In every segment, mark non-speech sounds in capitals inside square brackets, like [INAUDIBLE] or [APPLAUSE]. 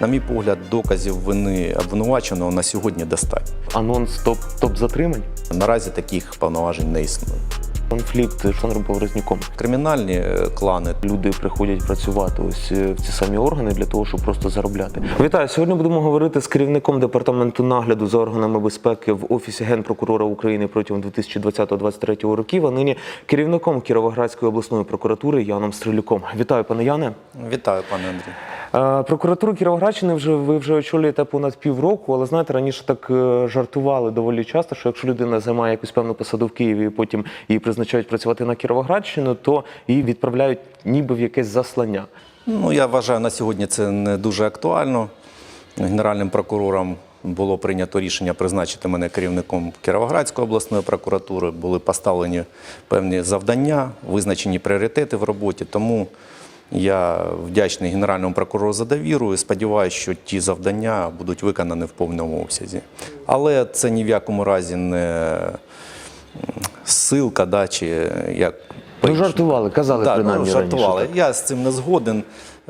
На мій погляд, доказів вини обвинуваченого на сьогодні достатньо. Анонс топ, топ затримань. Наразі таких повноважень не існує. Конфлікт з Олександром Поворозняком. Кримінальні е, клани Люди приходять працювати ось е, в ці самі органи для того, щоб просто заробляти. Вітаю. Сьогодні будемо говорити з керівником департаменту нагляду за органами безпеки в офісі генпрокурора України протягом 2020-2023 років. А нині керівником Кіровоградської обласної прокуратури Яном Стрелюком. Вітаю, пане Яне. Вітаю, пане Андрій. Е, Прокуратуру Кіровоградщини вже ви вже очолюєте понад півроку, але знаєте, раніше так жартували доволі часто, що якщо людина займає якусь певну посаду в Києві і потім її призначають працювати на Кіровоградщину, то її відправляють ніби в якесь заслання. Ну я вважаю, на сьогодні це не дуже актуально. Генеральним прокурором було прийнято рішення призначити мене керівником Кіровоградської обласної прокуратури. Були поставлені певні завдання, визначені пріоритети в роботі. Тому я вдячний генеральному прокурору за довіру і сподіваюся, що ті завдання будуть виконані в повному обсязі. Але це ні в якому разі не м, ссилка, да, чи як Ну, жартували, казали так, принаймні ну, жартували. раніше. Я з цим не згоден.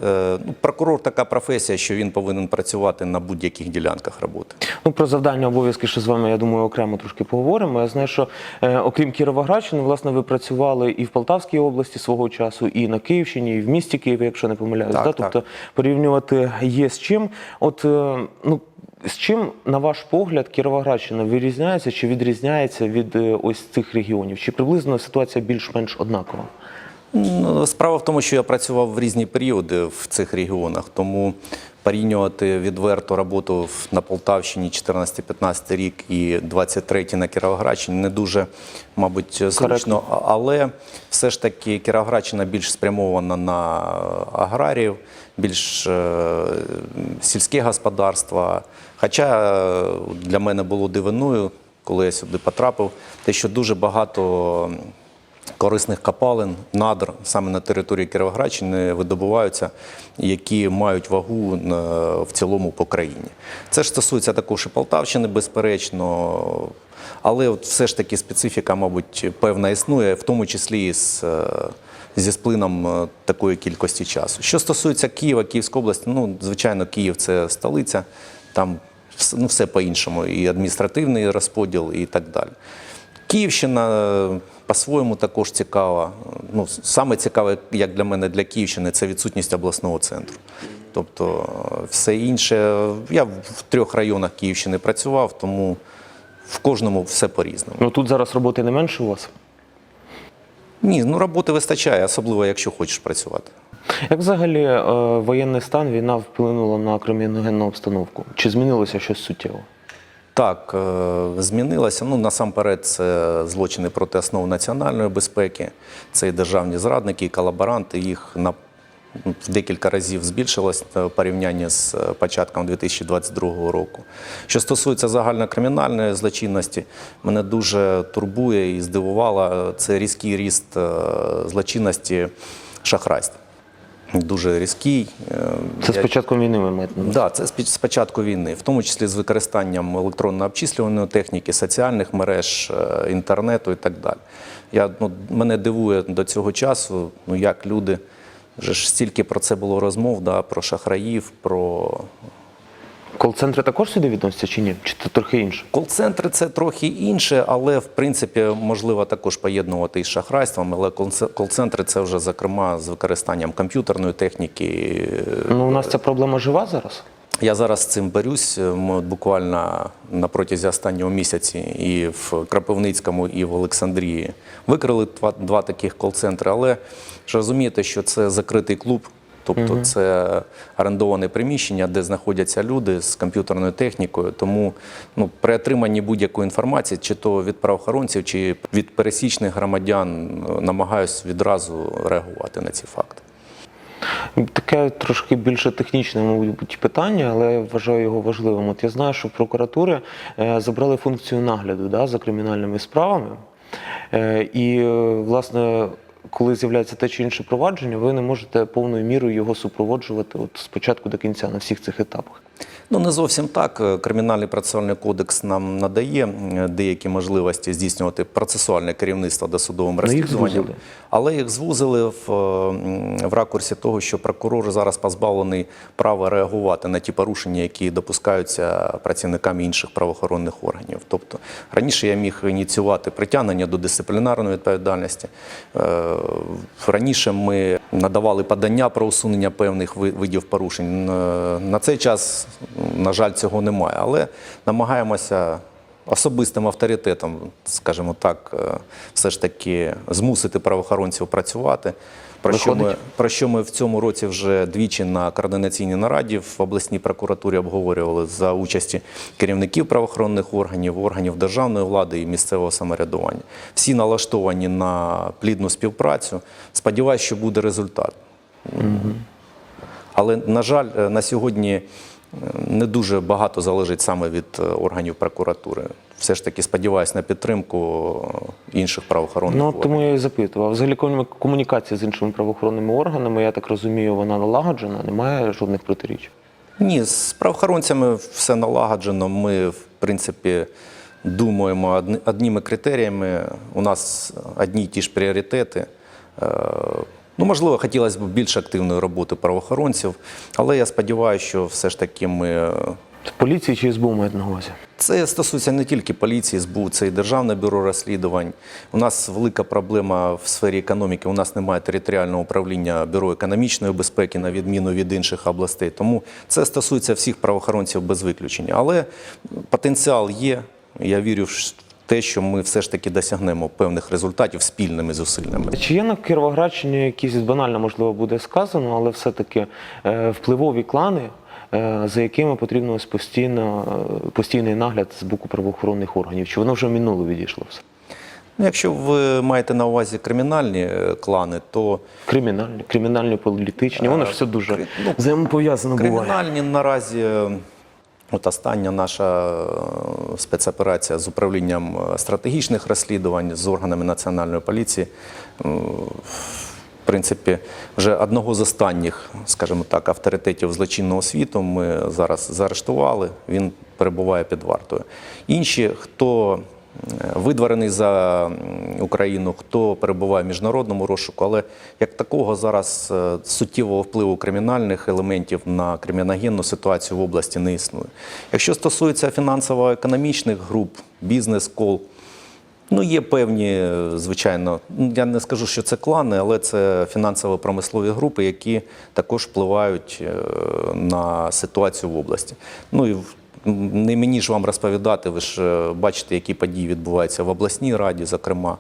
Е, Ну, прокурор така професія, що він повинен працювати на будь-яких ділянках роботи. Ну про завдання обов'язки ще з вами, я думаю, окремо трошки поговоримо. Я знаю, що е, окрім Кіровоградщини, власне, ви працювали і в Полтавській області свого часу, і на Київщині, і в місті Києві, якщо не помиляюсь. Так, да? так. Тобто порівнювати є з чим. От е, ну. З чим, на ваш погляд, Кіровоградщина вирізняється чи відрізняється від е, ось цих регіонів? Чи приблизно ситуація більш-менш однакова? Ну, Справа в тому, що я працював в різні періоди в цих регіонах, тому порівнювати відверто роботу на Полтавщині 14-15 рік і 23 на Кіровоградщині не дуже, мабуть, зручно. Але все ж таки Кіровоградщина більш спрямована на аграріїв, більш е, сільське господарство. Хоча е, для мене було дивиною, коли я сюди потрапив, те, що дуже багато корисних копалин, надр саме на території Кіровоградщини видобуваються, які мають вагу е, в цілому по країні. Це ж стосується також і Полтавщини, безперечно. Але от все ж таки специфіка, мабуть, певна існує, в тому числі і з, е, зі сплином е, такої кількості часу. Що стосується Києва, Київської області, ну, звичайно, Київ це столиця, там ну, все по-іншому, і адміністративний розподіл, і так далі. Київщина е, по-своєму також цікава. Ну, саме цікаве, як для мене, для Київщини, це відсутність обласного центру. Тобто е, все інше. Я в трьох районах Київщини працював, тому в кожному все по-різному. Ну тут зараз роботи не менше у вас. Ні, ну роботи вистачає, особливо якщо хочеш працювати. Як взагалі е, воєнний стан, війна вплинула на криміногенну обстановку? Чи змінилося щось суттєво? Так, е, змінилося. Ну, насамперед, це злочини проти основ національної безпеки, це і державні зрадники, і колаборанти. Їх на декілька разів збільшилось в порівнянні з е, початком 2022 року. Що стосується загальнокримінальної злочинності, мене дуже турбує і здивувало це різкий ріст е, злочинності шахрайств. Дуже різкий. Е, Це з початком війни ми маємо? Да, це з початку війни, в тому числі з використанням електронно-обчислюваної техніки, соціальних мереж, е, інтернету і так далі. Я, ну, мене дивує до цього часу, ну, як люди, вже ж стільки про це було розмов, да, про шахраїв, про Кол-центри також сюди відносяться чи ні? Чи це трохи інше? Кол-центри це трохи інше, але в принципі можливо також поєднувати із шахрайством. Але кол- кол-центри це вже зокрема з використанням комп'ютерної техніки. Ну, у нас ця проблема жива зараз. Я зараз з цим борюсь. Ми от буквально на протязі останнього місяці і в Кропивницькому, і в Олександрії викрили два, два таких кол-центри. Але ж розумієте, що це закритий клуб. Тобто це орендоване приміщення, де знаходяться люди з комп'ютерною технікою. Тому ну, при отриманні будь-якої інформації, чи то від правоохоронців, чи від пересічних громадян, намагаюсь відразу реагувати на ці факти. Таке трошки більше технічне, мабуть, питання, але я вважаю його важливим. От я знаю, що прокуратури е, забрали функцію нагляду да, за кримінальними справами. Е, і, е, власне, коли з'являється те чи інше провадження, ви не можете повною мірою його супроводжувати от спочатку до кінця на всіх цих етапах. Ну, не зовсім так. Е, Кримінальний процесуальний кодекс нам надає деякі можливості здійснювати процесуальне керівництво досудовим Ну, їх розслідуванням. але їх звузили в, е, в ракурсі того, що прокурор зараз позбавлений права реагувати на ті порушення, які допускаються працівниками інших правоохоронних органів. Тобто раніше я міг ініціювати притягнення до дисциплінарної відповідальності. Е, Раніше ми надавали подання про усунення певних ви- видів порушень. На цей час, на жаль, цього немає, але намагаємося особистим авторитетом, скажімо так, е, все ж таки змусити правоохоронців працювати. Про що, ми, про що ми в цьому році вже двічі на координаційній нараді в обласній прокуратурі обговорювали за участі керівників правоохоронних органів, органів державної влади і місцевого самоврядування. Всі налаштовані на плідну співпрацю. Сподіваюсь, що буде результат. Але, на жаль, е, на сьогодні не дуже багато залежить саме від е, органів прокуратури. Все ж таки сподіваюся на підтримку е, інших правоохоронних Ну органів. тому я і запитував. Взагалі комунікація з іншими правоохоронними органами, я так розумію, вона налагоджена, немає жодних протиріч. Ні, з правоохоронцями все налагоджено. Ми, в принципі, думаємо одніми критеріями. У нас одні й ті ж пріоритети. Ну, можливо, хотілося б більш активної роботи правоохоронців, але я сподіваюся, що все ж таки ми. поліції чи СБУ мають на увазі? Це стосується не тільки поліції, СБУ, це і Державне бюро розслідувань. У нас велика проблема в сфері економіки. У нас немає територіального управління бюро економічної безпеки, на відміну від інших областей. Тому це стосується всіх правоохоронців без виключення. Але потенціал є. Я вірю в те, що ми все ж таки досягнемо певних результатів спільними зусиллями. Чи є на Кіровоградщині якісь банально можливо буде сказано, але все-таки е, впливові клани, е, за якими потрібно ось постійно е, постійний нагляд з боку правоохоронних органів? Чи воно вже в минуле відійшло все? Ну, Якщо ви маєте на увазі кримінальні клани, то Кримінальні, кримінальні, політичні, воно ж все дуже ну, взаємопов'язано буває. Кримінальні наразі, от остання наша е, спецоперація з управлінням е, стратегічних розслідувань з органами національної поліції. е, В принципі, вже одного з останніх, скажімо так, авторитетів злочинного світу ми зараз заарештували. Він перебуває під вартою. Інші, хто видварений за Україну, хто перебуває в міжнародному розшуку, але як такого зараз е, суттєвого впливу кримінальних елементів на криміногенну ситуацію в області не існує. Якщо стосується фінансово-економічних груп, бізнес-кол, Ну, є певні, е, звичайно, ну, я не скажу, що це клани, але це фінансово-промислові групи, які також впливають е, на ситуацію в області. Ну і не мені ж вам розповідати, ви ж е, бачите, які події відбуваються в обласній раді, зокрема.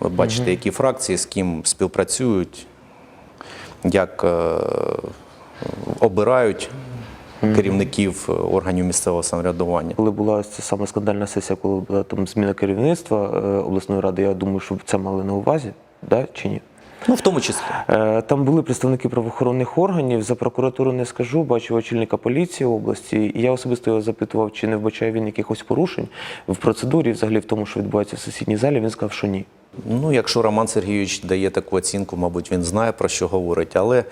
Ви бачите, які фракції з ким співпрацюють, як е, обирають керівників е, органів місцевого самоврядування. Коли була ця саме скандальна сесія, коли була там зміна керівництва обласної ради, я думаю, що це мали на увазі, да, чи ні? Ну, в тому числі. Е, Там були представники правоохоронних органів. За прокуратуру не скажу, бачив очільника поліції області. І я особисто його запитував, чи не вбачає він якихось порушень в процедурі, взагалі в тому, що відбувається в сусідній залі. Він сказав, що ні. Ну, якщо Роман Сергійович дає таку оцінку, мабуть, він знає про що говорить. Але е,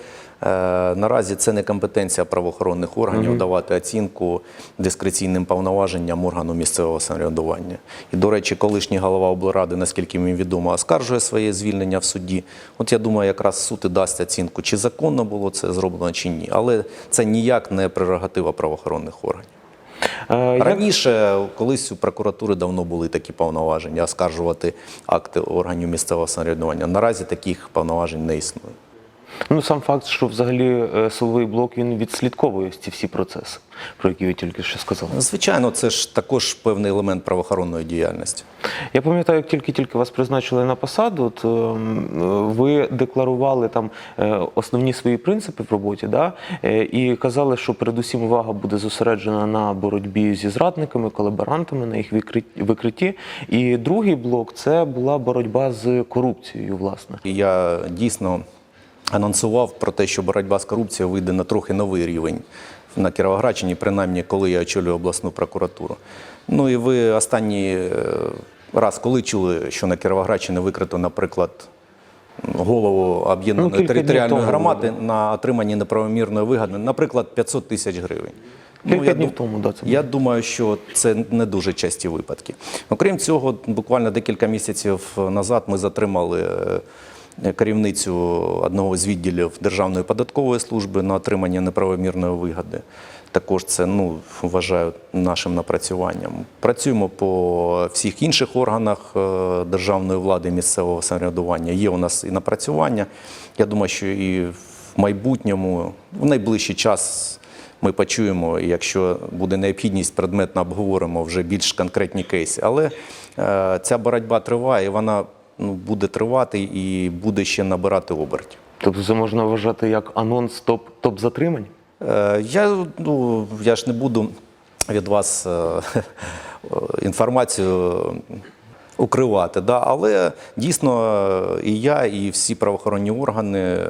наразі це не компетенція правоохоронних органів давати оцінку дискреційним повноваженням органу місцевого самоврядування. І, до речі, колишній голова облради, наскільки мені відомо, оскаржує своє звільнення в суді. От я думаю, якраз суд і дасть оцінку, чи законно було це зроблено, чи ні. Але це ніяк не прерогатива правоохоронних органів. Е, Раніше, колись у прокуратури давно були такі повноваження оскаржувати акти органів місцевого самоврядування. Наразі таких повноважень не існує. Ну сам факт, що взагалі е, силовий блок він відслідковує ці всі процеси, про які ви тільки що сказали. Звичайно, це ж також певний елемент правоохоронної діяльності. Я пам'ятаю, як тільки-тільки вас призначили на посаду, то ем, е, ви декларували там е, основні свої принципи в роботі, да? і казали, що передусім увага буде зосереджена на боротьбі зі зрадниками, колаборантами, на їх викритті. І другий блок це була боротьба з корупцією, власне. Я дійсно анонсував про те, що боротьба з корупцією вийде на трохи новий рівень на Кіровоградщині, принаймні, коли я очолюю обласну прокуратуру. Ну і ви останній е, раз, коли чули, що на Кіровоградщині викрито, наприклад, голову Ну, об'єднаної днів територіальної громади було, на отриманні неправомірної вигоди, наприклад, 500 тисяч гривень. Кілька я днів дум- тому, да, це я думаю, що це не дуже часті випадки. Окрім цього, буквально декілька місяців назад ми затримали е, керівницю одного з відділів Державної податкової служби на отримання неправомірної вигоди. Також це ну, вважаю нашим напрацюванням. Працюємо по всіх інших органах е, державної влади місцевого самоврядування. Є у нас і напрацювання. Я думаю, що і в майбутньому, в найближчий час ми почуємо, і якщо буде необхідність, предметно обговоримо вже більш конкретні кейси. Але е, ця боротьба триває, і вона ну, буде тривати і буде ще набирати обертів. Тобто це можна вважати як анонс топ, топ затримань? Е, Я, ну, я ж не буду від вас е, [LAUGHS] інформацію укривати, да? але дійсно е, і я, і всі правоохоронні органи, е,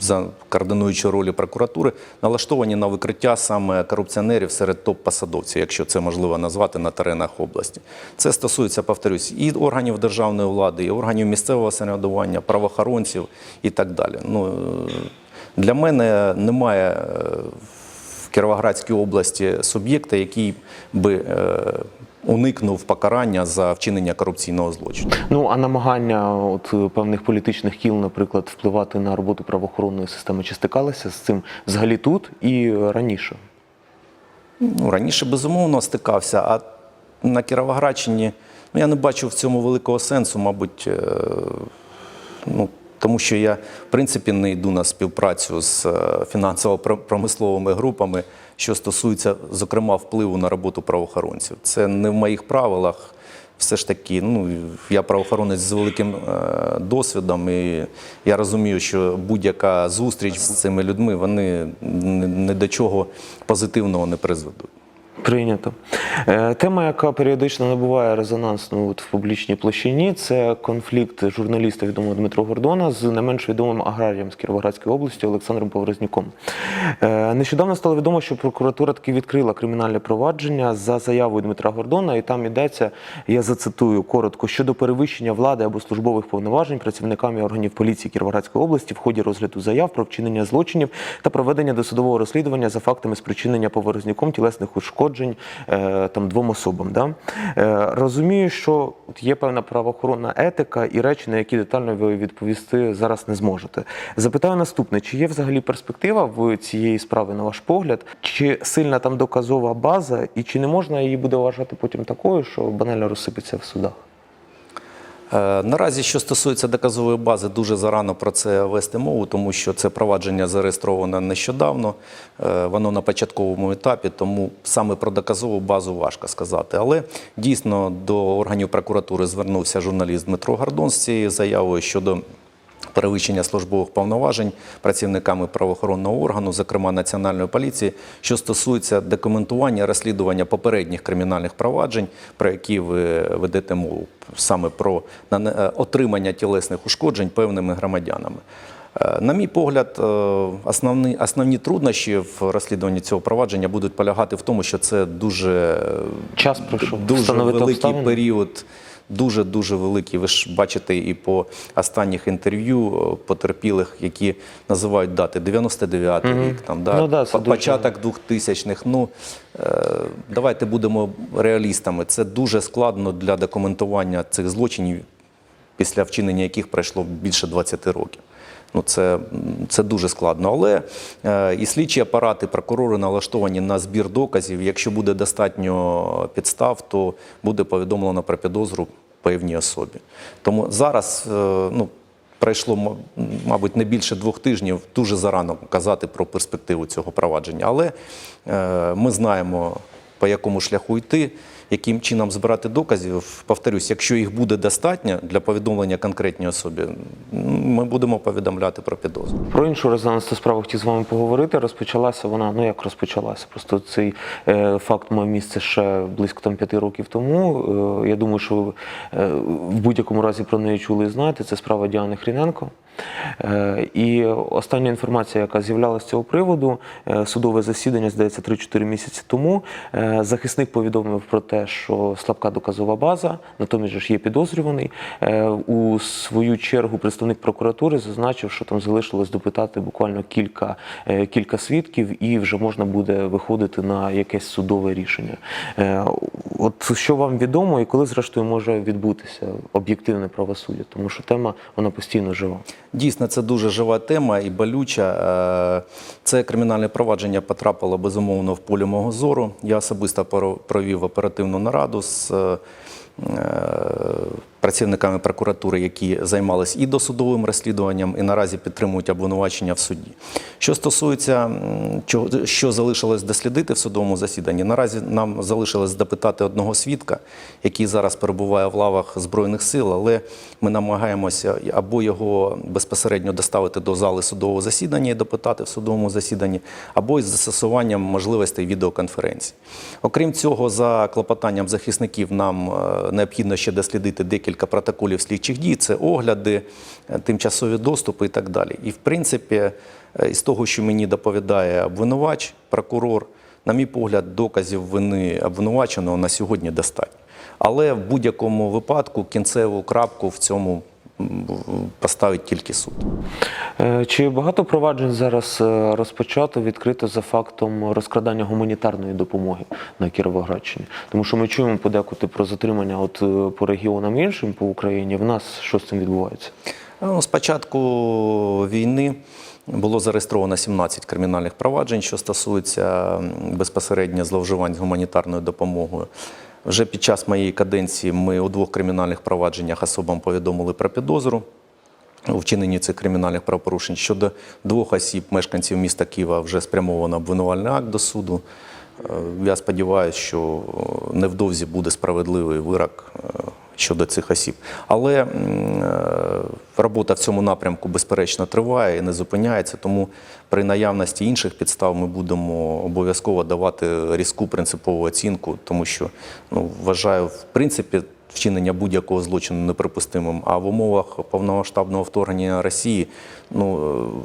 за координуючою ролі прокуратури, налаштовані на викриття саме корупціонерів серед топ-посадовців, якщо це можливо назвати на теренах області. Це стосується, повторюсь, і органів державної влади, і органів місцевого самоврядування, правоохоронців і так далі. Ну, е, для мене немає в Кіровоградській області суб'єкта, який би уникнув покарання за вчинення корупційного злочину. Ну а намагання от е, певних політичних кіл, наприклад, впливати на роботу правоохоронної системи, чи стикалися з цим взагалі тут і раніше? Ну, раніше безумовно стикався, а на Кіровоградщині ну, я не бачу в цьому великого сенсу, мабуть, е, ну, тому що я в принципі не йду на співпрацю з е, фінансово-промисловими групами, що стосується, зокрема, впливу на роботу правоохоронців. Це не в моїх правилах. Все ж таки, ну я правоохоронець з великим е, досвідом, і я розумію, що будь-яка зустріч з цими людьми вони ні до чого позитивного не призведуть. Прийнято. Е, Тема, яка періодично набуває резонансну от в публічній площині, це конфлікт журналіста відомого Дмитро Гордона з не менш відомим аграрієм з Кіровоградської області Олександром Поворозняком. Е, Нещодавно стало відомо, що прокуратура таки відкрила кримінальне провадження за заявою Дмитра Гордона, і там йдеться, я зацитую коротко, щодо перевищення влади або службових повноважень працівниками органів поліції Кіровоградської області в ході розгляду заяв про вчинення злочинів та проведення досудового розслідування за фактами спричинення поворозняком тілесних ушкоджень е, там двом особам. Да? Е, розумію, що є певна правоохоронна етика і речі, на які детально ви відповісти зараз не зможете. Запитаю наступне: чи є взагалі перспектива в цієї справи, на ваш погляд, чи сильна там доказова база, і чи не можна її буде вважати потім такою, що банально розсипеться в судах? Е, Наразі, що стосується доказової бази, дуже зарано про це вести мову, тому що це провадження зареєстровано нещодавно, е, воно на початковому етапі, тому саме про доказову базу важко сказати. Але дійсно до органів прокуратури звернувся журналіст Дмитро Гордон з цією заявою щодо перевищення службових повноважень працівниками правоохоронного органу, зокрема Національної поліції, що стосується документування розслідування попередніх кримінальних проваджень, про які ви ведете мову, саме про е, отримання тілесних ушкоджень певними громадянами. Е, На мій погляд, е, основні, основні труднощі в розслідуванні цього провадження будуть полягати в тому, що це дуже Час пройшов. дуже Встановити великий обставини? період. Дуже дуже великі. Ви ж бачите і по останніх інтерв'ю е, потерпілих, які називають дати 99-й рік, там да, Ну да, початок 2000-х. Ну е, давайте будемо реалістами. Це дуже складно для документування цих злочинів, після вчинення яких пройшло більше 20 років. Ну, це, це дуже складно. Але е, і слідчі апарати, прокурори налаштовані на збір доказів. Якщо буде достатньо підстав, то буде повідомлено про підозру певній особі. Тому зараз е, ну, пройшло, мабуть, не більше двох тижнів. Дуже зарано казати про перспективу цього провадження. Але е, ми знаємо, по якому шляху йти. Яким чином збирати доказів, повторюсь, якщо їх буде достатньо для повідомлення конкретній особі, ми будемо повідомляти про підозру. Про іншу резонансну справу хотів з вами поговорити. Розпочалася вона, ну як розпочалася? Просто цей е, факт мав місце ще близько там п'яти років тому. Е, я думаю, що ви е, в будь-якому разі про неї чули і знаєте. Це справа Діани Хріненко. Е, і остання інформація, яка з'являлася з цього приводу, е, судове засідання, здається, 3-4 місяці тому. е, Захисник повідомив про те, що слабка доказова база, натомість ж є підозрюваний. У свою чергу представник прокуратури зазначив, що там залишилось допитати буквально кілька, кілька свідків, і вже можна буде виходити на якесь судове рішення. От що вам відомо, і коли зрештою може відбутися об'єктивне правосуддя? Тому що тема вона постійно жива. Дійсно, це дуже жива тема і болюча. Е, Це кримінальне провадження потрапило безумовно в полі мого зору. Я особисто провів оперативну нараду з е, працівниками прокуратури, які займалися і досудовим розслідуванням, і наразі підтримують обвинувачення в суді. Що стосується що залишилось дослідити в судовому засіданні, наразі нам залишилось допитати одного свідка, який зараз перебуває в лавах Збройних сил, але ми намагаємося або його безпосередньо доставити до зали судового засідання і допитати в судовому засіданні, або із застосуванням можливостей відеоконференції. Окрім цього, за клопотанням захисників нам е, необхідно ще дослідити декілька протоколів слідчих дій, це огляди, е, тимчасові доступи і так далі. І в принципі, е, із того, що мені доповідає обвинувач, прокурор, на мій погляд, доказів вини обвинуваченого на сьогодні достатньо. Але в будь-якому випадку кінцеву крапку в цьому поставить тільки суд. Е, Чи багато проваджень зараз е, розпочато відкрито за фактом розкрадання гуманітарної допомоги на Кіровоградщині? Тому що ми чуємо подекуди про затримання от е, по регіонам іншим по Україні. В нас що з цим відбувається? Ну, З початку війни було зареєстровано 17 кримінальних проваджень, що стосується безпосередньо зловживань з гуманітарною допомогою. Вже під час моєї каденції ми у двох кримінальних провадженнях особам повідомили про підозру у вчиненні цих кримінальних правопорушень. Щодо двох осіб, мешканців міста Києва, вже спрямовано обвинувальний акт до суду. Е, Я сподіваюся, що е, невдовзі буде справедливий вирок е, щодо цих осіб. Але е, робота в цьому напрямку, безперечно, триває і не зупиняється. Тому при наявності інших підстав ми будемо обов'язково давати різку принципову оцінку, тому що ну, вважаю, в принципі. Вчинення будь-якого злочину неприпустимим. А в умовах повномасштабного вторгнення Росії ну,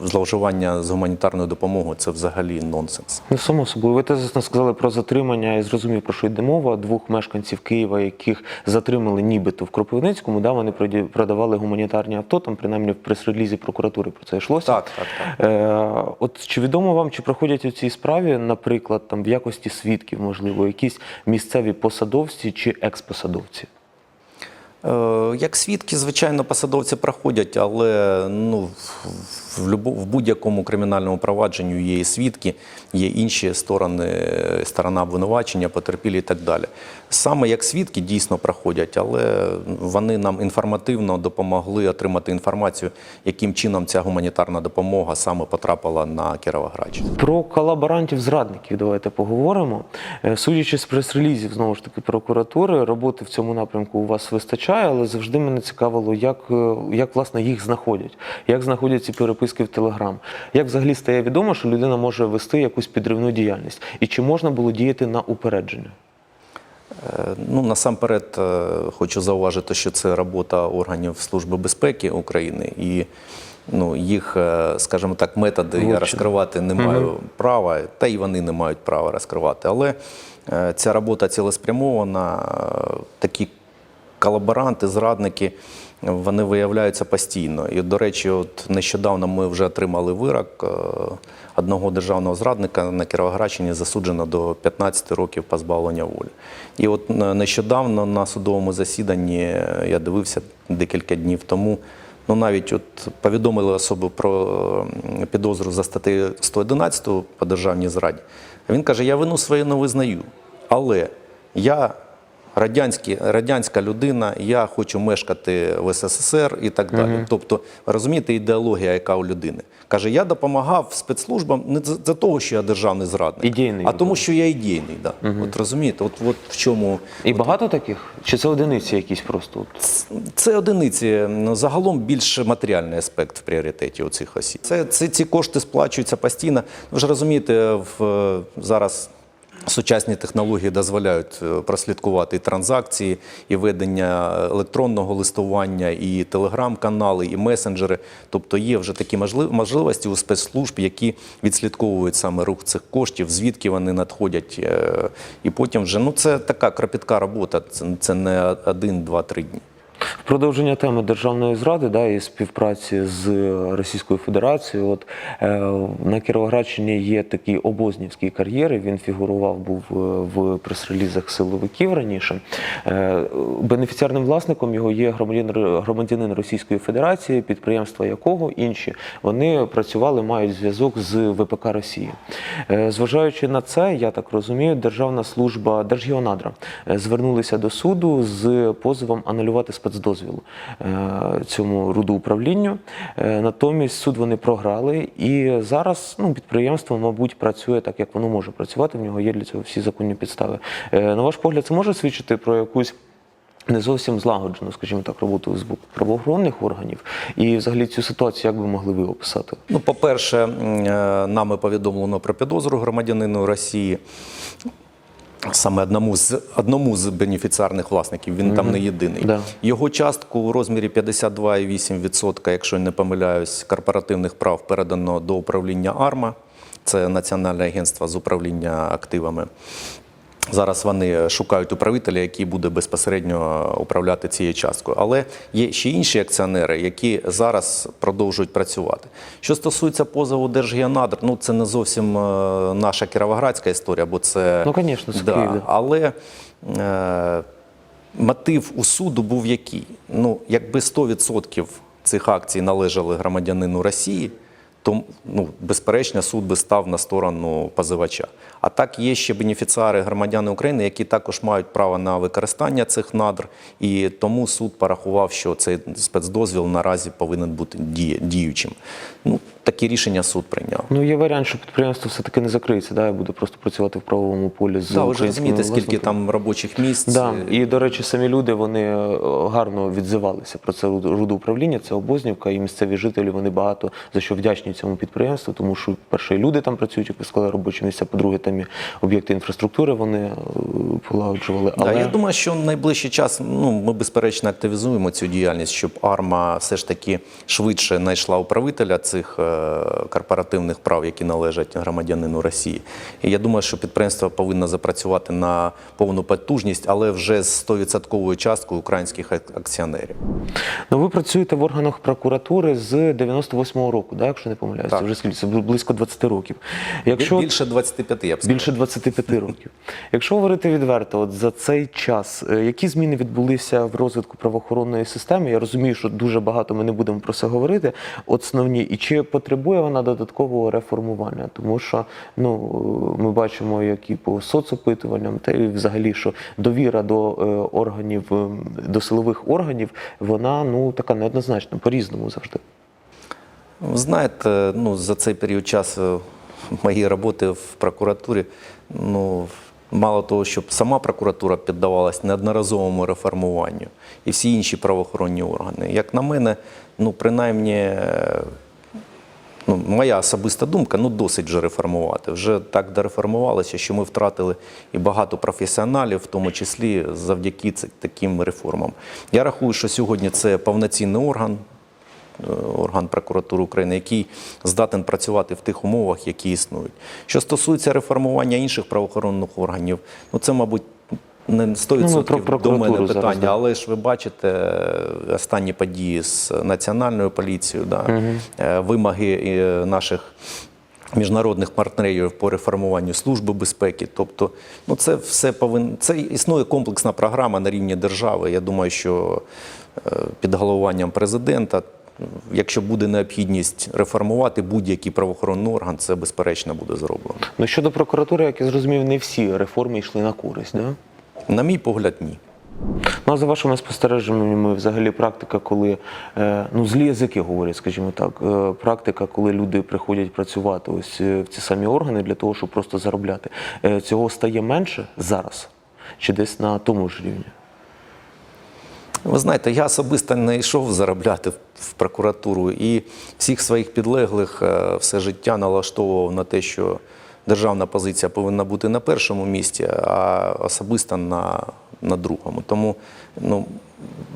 е, зловживання з гуманітарною допомогою це взагалі нонсенс. Ну, само собою, ви теж сказали про затримання і зрозумів, про що йде мова. Двох мешканців Києва, яких затримали нібито в Кропивницькому, да, вони продавали гуманітарні авто, там принаймні в прес-релізі прокуратури про це йшлося. Так, так, так. Е, от чи відомо вам, чи проходять у цій справі, наприклад, там в якості свідків, можливо, якісь місцеві посадовці чи експосадовці? Е, Як свідки, звичайно, посадовці проходять, але ну, в, будь-якому кримінальному провадженню є і свідки, є інші сторони, е, сторона обвинувачення, потерпілі і так далі. Саме як свідки дійсно проходять, але вони нам інформативно допомогли отримати інформацію, яким чином ця гуманітарна допомога саме потрапила на Кіровоградщину. Про колаборантів-зрадників давайте поговоримо. Е, Судячи з прес-релізів, знову ж таки, прокуратури, роботи в цьому напрямку у вас вистачає, але завжди мене цікавило, як, е, як власне їх знаходять, як знаходять ці переписки в Телеграм, як взагалі стає відомо, що людина може вести якусь підривну діяльність, і чи можна було діяти на упередження? Е, Ну, насамперед, е, хочу зауважити, що це робота органів Служби безпеки України. І ну, їх, е, скажімо так, методи я розкривати не маю права, та й вони не мають права розкривати. Але ця робота цілеспрямована, такі колаборанти, зрадники, вони виявляються постійно. І, до речі, от нещодавно ми вже отримали вирок е, одного державного зрадника на Кіровоградщині засуджено до 15 років позбавлення волі. І от е, нещодавно на судовому засіданні е, я дивився декілька днів тому. Ну, навіть от повідомили особу про підозру за статтею 111 по державній зраді. Він каже: я вину свою не визнаю, але я радянські, радянська людина, я хочу мешкати в СССР і так далі. Тобто, розумієте, ідеологія, яка у людини. Каже, я допомагав спецслужбам не за, за того, що я державний зрадник, Ідейний а тому, що я ідейний. Да. От розумієте, от, от в чому. І багато таких? Чи це одиниці якісь просто? От? Це одиниці. Ну, Загалом більш матеріальний аспект в пріоритеті у цих осіб. Це, це ці кошти сплачуються постійно. Ви ж розумієте, в зараз. Сучасні технології дозволяють е, прослідкувати і транзакції, і ведення електронного листування, і телеграм-канали, і месенджери. Тобто є вже такі можливості у спецслужб, які відслідковують саме рух цих коштів, звідки вони надходять. е, І потім вже ну це така кропітка робота. Це не один, два, три дні. Продовження теми державної зради да, і співпраці з Російською Федерацією. От е, на Кіровоградщині є такий обознівський кар'єр. Він фігурував був е, в прес-релізах силовиків раніше. Е, бенефіціарним власником його є громадянин, Російської Федерації, підприємства якого інші вони працювали, мають зв'язок з ВПК Росії. Е, зважаючи на це, я так розумію, Державна служба Держгеонадра е, звернулися до суду з позовом анулювати спецдозвіл е, цьому рудоуправлінню. Е, Натомість суд вони програли, і зараз ну, підприємство, мабуть, працює так, як воно може працювати. В нього є для цього всі законні підстави. Е, На ваш погляд, це може свідчити про якусь. Не зовсім злагоджену, скажімо так, роботу з боку правоохоронних органів, і взагалі цю ситуацію як би могли ви описати? Ну, по-перше, нами повідомлено про підозру громадянину Росії. Саме одному з одному з бенефіціарних власників, він там не єдиний. Да. Його частку у розмірі 52,8%, якщо не помиляюсь, корпоративних прав передано до управління АРМА, це Національне агентство з управління активами. Зараз вони шукають управителя, який буде безпосередньо управляти цією часткою. Але є ще інші акціонери, які зараз продовжують працювати. Що стосується позову Держгеонадр, ну це не зовсім е, наша кіровоградська історія, бо це Ну, звісно, да. але е, мотив у суду був який? Ну, якби 100% цих акцій належали громадянину Росії, то ну, безперечно суд би став на сторону позивача. А так є ще бенефіціари громадяни України, які також мають право на використання цих надр, і тому суд порахував, що цей спецдозвіл наразі повинен бути діючим. Ну, такі рішення суд прийняв. Ну, є варіант, що підприємство все-таки не закриється, да, і буде просто працювати в правовому полі з Да, ви ж розумієте, скільки там робочих місць. Да. І, до речі, самі люди вони е, гарно відзивалися про це руд- рудоуправління, це обознівка, і місцеві жителі вони багато за що вдячні цьому підприємству, тому що перше, люди там працюють, як ви сказали, робочі місця, по-друге, там і об'єкти інфраструктури вони е, полагоджували. Да, Але я думаю, що в найближчий час ну, ми безперечно активізуємо цю діяльність, щоб АРМА все ж таки швидше знайшла управителя цих е, корпоративних прав, які належать громадянину Росії. І я думаю, що підприємство повинно запрацювати на повну потужність, але вже з 100% часткою українських акціонерів. ну, ви працюєте в органах прокуратури з 98-го року, да, якщо не помиляюся, Так. вже скільки це близько 20 років. Якщо Більше 25, я б сказав. Більше 25 років. Якщо говорити відверто, от за цей час, е, які зміни відбулися в розвитку правоохоронної системи? Я розумію, що дуже багато ми не будемо про це говорити. Основні, і чи потребує вона додаткового реформування? Тому що ну ми бачимо, як і по соцопитуванням, та і взагалі, що довіра до е, органів, е, до силових органів, вона ну така неоднозначна, по-різному завжди. Знаєте, ну, за цей період часу моєї роботи в прокуратурі, ну, мало того, щоб сама прокуратура піддавалась неодноразовому реформуванню і всі інші правоохоронні органи. Як на мене, ну, принаймні, ну, моя особиста думка, ну досить вже реформувати. Вже так дореформувалося, що ми втратили і багато професіоналів, в тому числі завдяки таким реформам. Я рахую, що сьогодні це повноцінний орган, е, орган прокуратури України, який здатен працювати в тих умовах, які існують. Що стосується реформування інших правоохоронних органів, ну це, мабуть, не 100% Ну, ми про до мене питання, да. але ж ви бачите е, останні події з національною поліцією, да, е, вимоги е, наших. Міжнародних партнерів по реформуванню служби безпеки, тобто, ну це все повинно це існує комплексна програма на рівні держави. Я думаю, що під головуванням президента, якщо буде необхідність реформувати будь-який правоохоронний орган, це безперечно буде зроблено. Ну щодо прокуратури, як я зрозумів, не всі реформи йшли на користь. Да? На мій погляд, ні. Ну, а за вашими спостереженнями, взагалі практика, коли е, ну, злі язики говорять, скажімо так, е, практика, коли люди приходять працювати ось е, в ці самі органи для того, щоб просто заробляти, цього стає менше зараз чи десь на тому ж рівні? Ви знаєте, я особисто не йшов заробляти в- прокуратуру і всіх своїх підлеглих все життя налаштовував на те, що державна позиція повинна бути на першому місці, а особисто на, на другому. Тому, ну,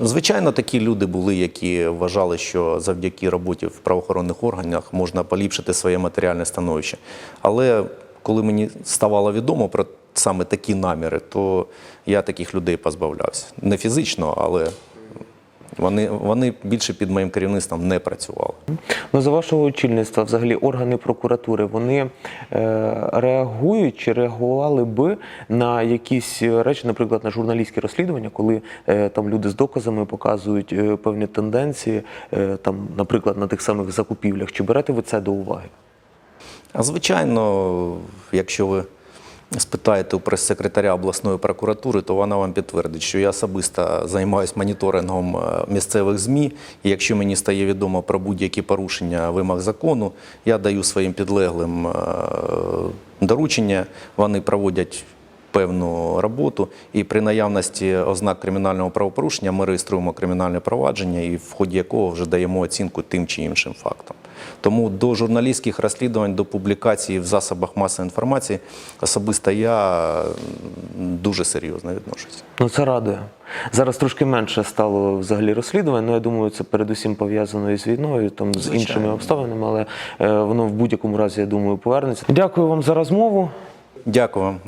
звичайно, такі люди були, які вважали, що завдяки роботі в правоохоронних органах можна поліпшити своє матеріальне становище. Але коли мені ставало відомо про саме такі наміри, то я таких людей позбавлявся. Не фізично, але Вони, вони більше під моїм керівництвом не працювали. Ну, за вашого очільництва, взагалі, органи прокуратури вони е, реагують чи реагували би на якісь речі, наприклад, на журналістські розслідування, коли е, там люди з доказами показують е, певні тенденції, е, там, наприклад, на тих самих закупівлях. Чи берете ви це до уваги? А звичайно, якщо ви спитаєте у прес-секретаря обласної прокуратури, то вона вам підтвердить, що я особисто займаюся моніторингом е, місцевих ЗМІ. І якщо мені стає відомо про будь-які порушення вимог закону, я даю своїм підлеглим е, доручення, вони проводять. Певну роботу, і при наявності ознак кримінального правопорушення ми реєструємо кримінальне провадження, і в ході якого вже даємо оцінку тим чи іншим фактам. Тому до журналістських розслідувань, до публікації в засобах масової інформації особисто я дуже серйозно відношуся. Ну це радує. Зараз трошки менше стало взагалі розслідувань. Ну я думаю, це передусім пов'язано із війною, там з Звичайно. іншими обставинами, але е, воно в будь-якому разі, я думаю, повернеться. Дякую вам за розмову. Дякую вам.